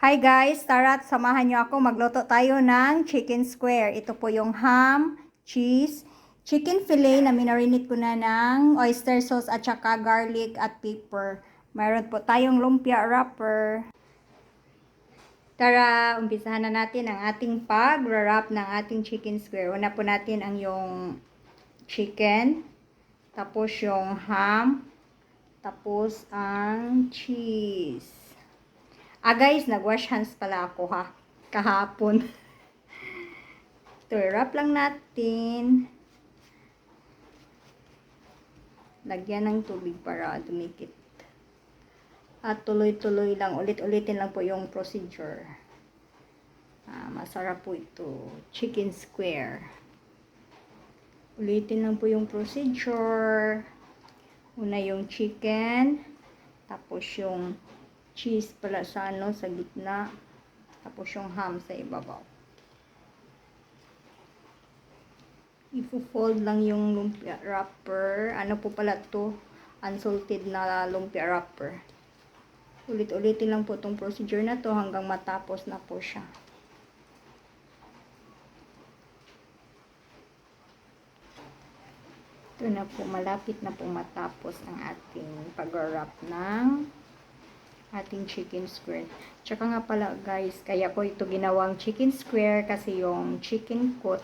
Hi guys, tara't samahan niyo ako magluto tayo ng chicken square. Ito po yung ham, cheese, chicken fillet na minarinate ko na ng oyster sauce at saka garlic at pepper. Mayroon po tayong lumpia wrapper. Tara, umpisahan na natin ang ating pag-wrap ng ating chicken square. Una po natin ang yung chicken, tapos yung ham, tapos ang cheese. Ah guys, nag-wash hands pala ako ha. Kahapon. Ito, wrap lang natin. Lagyan ng tubig para dumikit. At tuloy-tuloy lang, ulit-ulitin lang po yung procedure. Ah, masarap po ito. Chicken square. Ulitin lang po yung procedure. Una yung chicken. Tapos yung cheese pala sa ano, sa gitna. Tapos yung ham sa ibabaw. Ifo-fold lang yung lumpia wrapper. Ano po pala to? Unsalted na lumpia wrapper. Ulit-ulitin lang po itong procedure na to hanggang matapos na po siya. Ito na po, malapit na po matapos ang ating pag-wrap ng ating chicken square. Tsaka nga pala guys, kaya ko ito ginawang chicken square kasi yung chicken coat,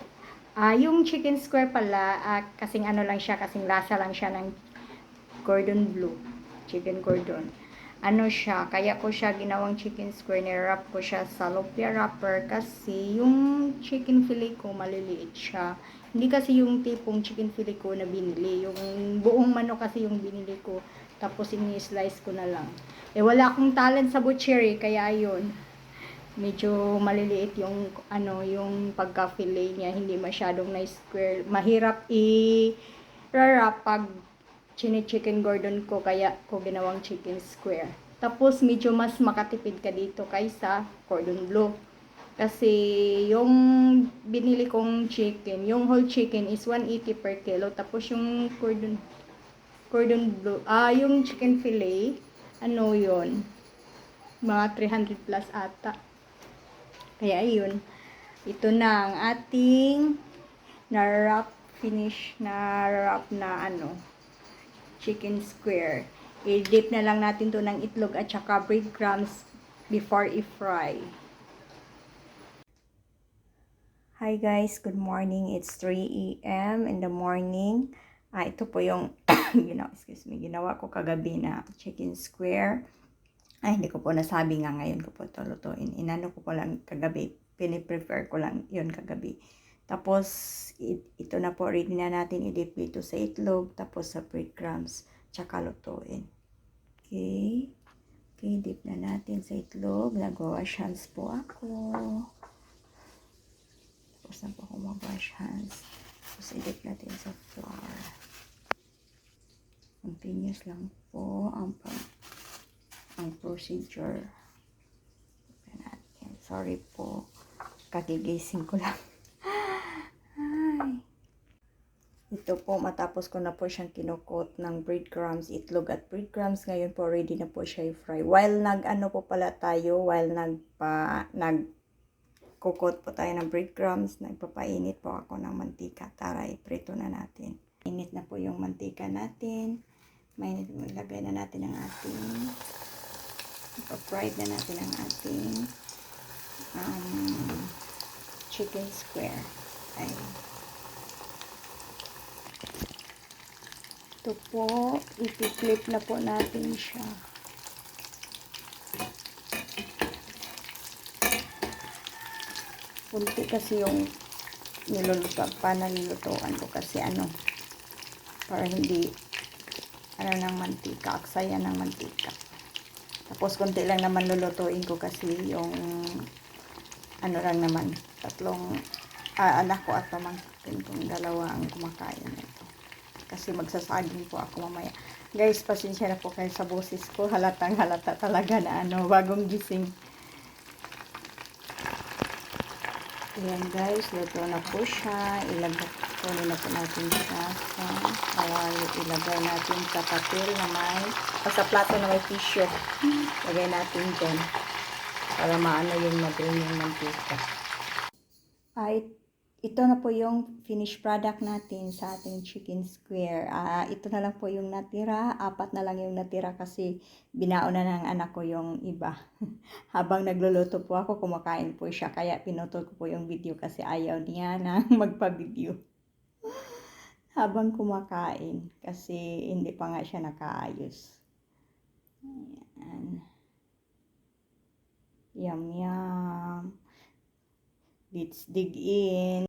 ah yung chicken square pala, ah, kasing ano lang siya, kasing lasa lang siya ng cordon bleu, chicken cordon. Ano siya, kaya ko siya ginawang chicken square, ni-wrap ko siya sa lumpia wrapper kasi yung chicken fillet ko maliliit siya. Hindi kasi yung tipong chicken fillet ko na binili, yung buong manok kasi yung binili ko, tapos ini-slice ko na lang. Eh, wala akong talent sa butchery, kaya ayun. Medyo maliliit yung, ano, yung pagka-fillet niya. Hindi masyadong na square. Mahirap i-wrap pag chini-chicken gordon ko, kaya ko ginawang chicken square. Tapos, medyo mas makatipid ka dito kaysa cordon bleu. Kasi, yung binili kong chicken, yung whole chicken is 180 per kilo. Tapos, yung cordon, cordon bleu, ah, yung chicken fillet, ano yon mga 300 plus ata. Kaya yun, ito na ang ating na-wrap, finish na wrap na ano, chicken square. I-dip na lang natin to ng itlog at saka breadcrumbs before i-fry. Hi guys, good morning. It's 3 a.m. in the morning. Ah, ito po yung ginawa, excuse me, ginawa ko kagabi na chicken square. Ay, hindi ko po nasabi nga ngayon ko po ito lutuin. Inano ko po lang kagabi. Piniprefer ko lang yun kagabi. Tapos, it, ito na po, ready na natin i-dip ito sa itlog, tapos sa breadcrumbs, tsaka lutuin. Okay. Okay, dip na natin sa itlog. Nag-wash hands po ako. Tapos na po ako mag-wash hands. Tapos i-dip natin sa flour. Continuous lang po ang pag ang procedure. Sorry po. Kagigising ko lang. Ay. Ito po, matapos ko na po siyang kinukot ng breadcrumbs, itlog at breadcrumbs. Ngayon po, ready na po siya i-fry. While nag-ano po pala tayo, while nagpa, nag kukot po tayo ng breadcrumbs, nagpapainit po ako ng mantika. Tara, iprito na natin. Init na po yung mantika natin. Mainit mo, ilagay na natin ang ating ipa-fried na natin ang ating um, chicken square. Ay. Ito po, ipiflip na po natin siya. Kunti kasi yung niluluto, panalulutuan ko kasi ano, para hindi ano ng mantika, aksaya ng mantika. Tapos konti lang naman lulutuin ko kasi yung ano lang naman, tatlong ah, anak ko at pamangkin kong dalawa ang kumakain. Kasi magsasaging po ako mamaya. Guys, pasensya na po kayo sa boses ko. Halatang halata talaga na ano, bagong gising. Ayan guys, luto na po siya. Ilagay po na po natin siya sa kawali. Ilagay natin sa papel na may, o sa plato na may tissue. Lagay natin dyan. para maano yung madrin yung mantika. Ay, ito na po yung finished product natin sa ating chicken square. Ah, ito na lang po yung natira. Apat na lang yung natira kasi binaon na ng anak ko yung iba. Habang nagluluto po ako, kumakain po siya. Kaya pinutol ko po yung video kasi ayaw niya na magpa-video. Habang kumakain kasi hindi pa nga siya nakaayos. Ayan. Yum, yum. Let's dig in.